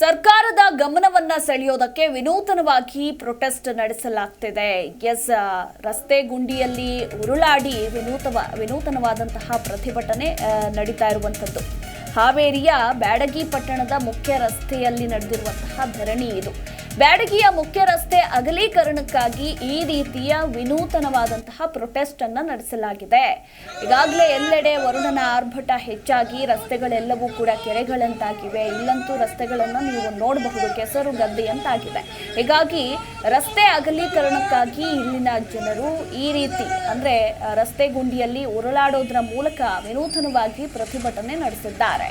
ಸರ್ಕಾರದ ಗಮನವನ್ನ ಸೆಳೆಯೋದಕ್ಕೆ ವಿನೂತನವಾಗಿ protest ನಡೆಸಲಾಗ್ತಿದೆ. S ರಸ್ತೆ ಗುಂಡಿಯಲ್ಲಿ ಉರುಳಾಡಿ ವಿನೂತವ, ವಿನೂತನವಾದಂತಹ ಪ್ರತಿಭಟನೆ ನಡೀತಾ ಇರುವಂಥದ್ದು. ಹಾವೇರಿಯ ಬ್ಯಾಡಗಿ ಪಟ್ಟಣದ ಮುಖ್ಯ ರಸ್ತೆಯಲ್ಲಿ ನಡೆದಿರುವಂತಹ ಧರಣಿ ಇದು. ಬ್ಯಾಡಗಿಯ ಮುಖ್ಯ ರಸ್ತೆ ಅಗಲೀಕರಣಕ್ಕಾಗಿ ಈ ರೀತಿಯ ವಿನೂತನವಾದಂತಹ ಪ್ರೊಟೆಸ್ಟ್ ಅನ್ನ ನಡೆಸಲಾಗಿದೆ. ಈಗಾಗಲೇ ಎಲ್ಲೆಡೆ ವರುಣನ ಆರ್ಭಟ ಹೆಚ್ಚಾಗಿ ರಸ್ತೆಗಳೆಲ್ಲವೂ ಕೂಡ ಕೆರೆಗಳಂತಾಗಿವೆ. ಇಲ್ಲಂತೂ ರಸ್ತೆಗಳನ್ನು ನೀವು ನೋಡಬಹುದು, ಕೆಸರು ಗದ್ದೆಯಂತಾಗಿದೆ ಹೀಗಾಗಿ ರಸ್ತೆ ಅಗಲೀಕರಣಕ್ಕಾಗಿ ಇಲ್ಲಿನ ಜನರು ಈ ರೀತಿ ಅಂದ್ರೆ ರಸ್ತೆ ಗುಂಡಿಯಲ್ಲಿ ಉರುಳಾಡೋದ್ರ ಮೂಲಕ ವಿನೂತನವಾಗಿ ಪ್ರತಿಭಟನೆ ನಡೆಸಿದ್ದಾರೆ.